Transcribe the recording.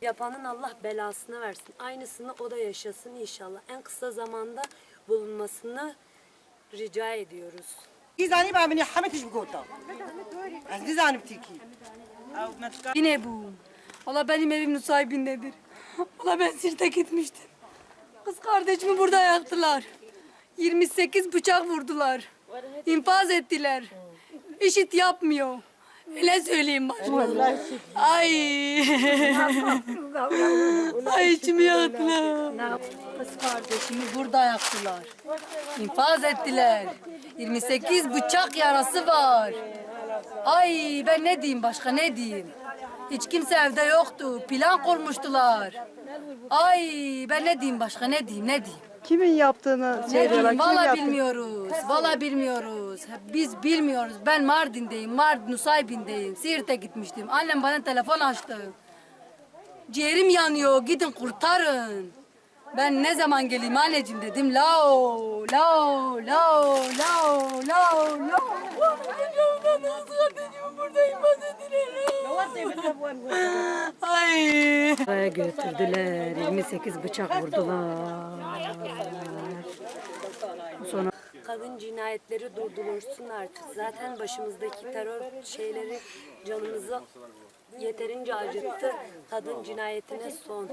Yapanın Allah belasını versin. Aynısını o da yaşasın inşallah. En kısa zamanda bulunmasını rica ediyoruz. Gizani ben beni Hamet'iş bu kota. Az gizani bitiki. Yine bu. Valla benim evimin sahibindedir. Valla ben Sirt'e gitmiştim. Kız kardeşimi burada yaktılar. 28 bıçak vurdular. İnfaz ettiler. İşit yapmıyor. Öyle söyleyeyim başına. Ay. Ay içimi yaktılar. Kız kardeşimi burada yaktılar. İnfaz ettiler. 28 bıçak yarası var. Ay ben ne diyeyim başka ne diyeyim? Hiç kimse evde yoktu. Plan kurmuştular. Ay ben ne diyeyim başka ne diyeyim ne diyeyim? Kimin yaptığını diyeyim Kim valla yaptı? bilmiyoruz. Valla bilmiyoruz. Biz bilmiyoruz. Ben Mardin'deyim. Mardin Nusaybin'deyim. Siirt'e gitmiştim. Annem bana telefon açtı. Ciğerim yanıyor. Gidin kurtarın. Ben ne zaman geleyim anneciğim dedim. Lao, lao, lao, lao, lao, lao. buradayım Ay. Götürdüler. 28 bıçak vurdular. Sonra Kadın cinayetleri durdurulsun artık. Zaten başımızdaki terör şeyleri canımızı yeterince acıttı. Kadın cinayetine son.